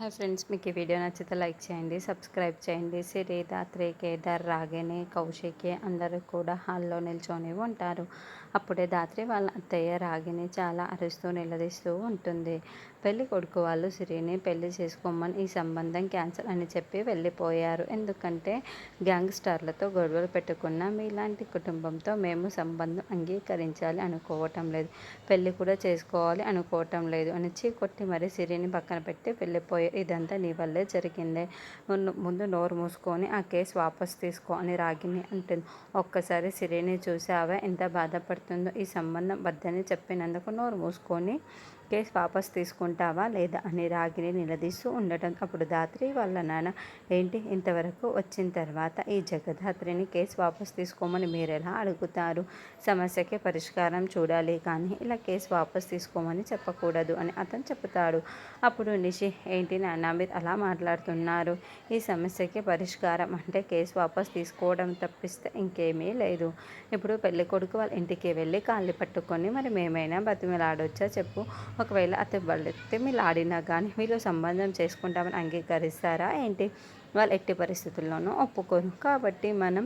Hi friends మీకు ఈ video నచ్చితే లైక్ చేయండి సబ్స్క్రైబ్ చేయండి. సిరి దాత్రి కేదార్ రాగిణి కౌశికి అందరూ కూడా హాల్లో నిల్చొని ఉంటారు. అప్పుడే దాత్రి వాళ్ళ అత్తయ్య రాగిని చాలా అరుస్తూ నిలదీస్తూ ఉంటుంది. పెళ్ళి కొడుకు వాళ్ళు సిరిని పెళ్ళి చేసుకోమని ఈ సంబంధం క్యాన్సల్ అని చెప్పి వెళ్ళిపోయారు. ఎందుకంటే గ్యాంగ్స్టర్లతో గొడవలు పెట్టుకున్న మీలాంటి కుటుంబంతో మేము సంబంధం అంగీకరించాలి అనుకోవటం లేదు. పెళ్ళి కూడా చేసుకోవాలి అనుకోవటం లేదు అని చీ కొట్టి మరీ సిరిని పక్కన పెట్టి వెళ్ళిపోయారు. ఇదంతా నీ వల్లే జరిగిందే. ముందు నోరు మూసుకొని ఆ కేసు వాపస్ తీసుకో అని రాగిని అంటుంది. ఒక్కసారి సిరిని చూసావా ఎంత బాధపడుతుందో ఈ సంబంధం వద్దని చెప్పినందుకు నోరు మూసుకొని కేసు వాపస్ తీసుకుంటావా లేదా అని రాగిని నిలదీస్తూ ఉండటం అప్పుడు దాత్రి వాళ్ళ నాన్న ఏంటి? ఇంతవరకు వచ్చిన తర్వాత ఈ జగదాత్రిని కేసు వాపస్ తీసుకోమని మీరు ఎలా అడుగుతారు? సమస్యకి పరిష్కారం చూడాలి కానీ ఇలా కేసు వాపస్ తీసుకోమని చెప్పకూడదు అని అతను చెప్తాడు అప్పుడు నిషి ఏంటి? నాన్న మీరు అలా మాట్లాడుతున్నారు. ఈ సమస్యకి పరిష్కారం అంటే కేసు వాపస్ తీసుకోవడం తప్పిస్తే ఇంకేమీ లేదు. ఇప్పుడు పెళ్ళి కొడుకు వాళ్ళ ఇంటికి వెళ్ళి కాళ్ళు పట్టుకొని మరి మేమైనా బతిమిలాడొచ్చా చెప్పు. ఒకవేళ అతను బతిమిలాడినా కానీ వీళ్ళు సంబంధం చేసుకుంటామని అంగీకరిస్తారా ఏంటి? వాళ్ళు ఎట్టి పరిస్థితుల్లోనూ ఒప్పుకోరు. కాబట్టి మనం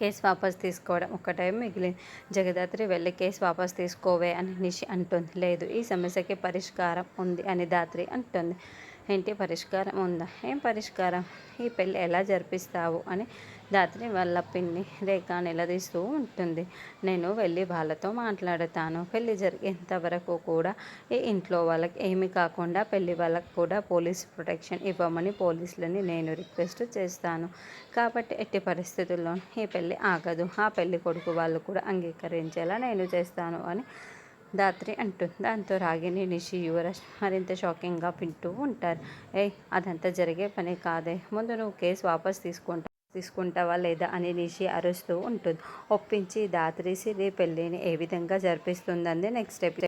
కేసు వాపస్ తీసుకోవడం ఒకటే మిగిలింది. జగదాత్రి వెళ్ళి కేసు వాపస్ తీసుకోవే అని నిషి అంటుంది. లేదు ఈ సమస్యకి పరిష్కారం ఉంది అని దాత్రి అంటుంది. ఏంటి పరిష్కారం ఉందా? ఏం పరిష్కారం? ఈ పెళ్ళి ఎలా జరిపిస్తావు? అని దాత్రి వాళ్ళ పిన్ని రేఖ నిలదీస్తూ ఉంటుంది. నేను వెళ్ళి వాళ్ళతో మాట్లాడతాను. పెళ్ళి జరిగేంత వరకు కూడా ఈ ఇంట్లో వాళ్ళకి ఏమి కాకుండా పెళ్ళి వాళ్ళకి కూడా పోలీస్ ప్రొటెక్షన్ ఇవ్వమని పోలీసులని నేను రిక్వెస్ట్ చేస్తాను. కాబట్టి ఎట్టి పరిస్థితుల్లో ఈ పెళ్ళి ఆగదు. ఆ పెళ్ళి కొడుకు వాళ్ళు కూడా అంగీకరించేలా నేను చేస్తాను అని దాత్రి అంటుంది. దాంతో రాగిని నిషి యువరాజ్ మరింత షాకింగ్గా వింటూ ఉంటారు. ఏ అదంతా జరిగే పని కాదే. ముందు నువ్వు కేసు వాపస్ తీసుకుంటా తీసుకుంటావా లేదా అని నిషి అరుస్తూ ఉంటుంది. ఒప్పించి దాత్రి సిరి పెళ్ళిని ఏ విధంగా జరిపిస్తుందంది నెక్స్ట్ ఎపిసోడ్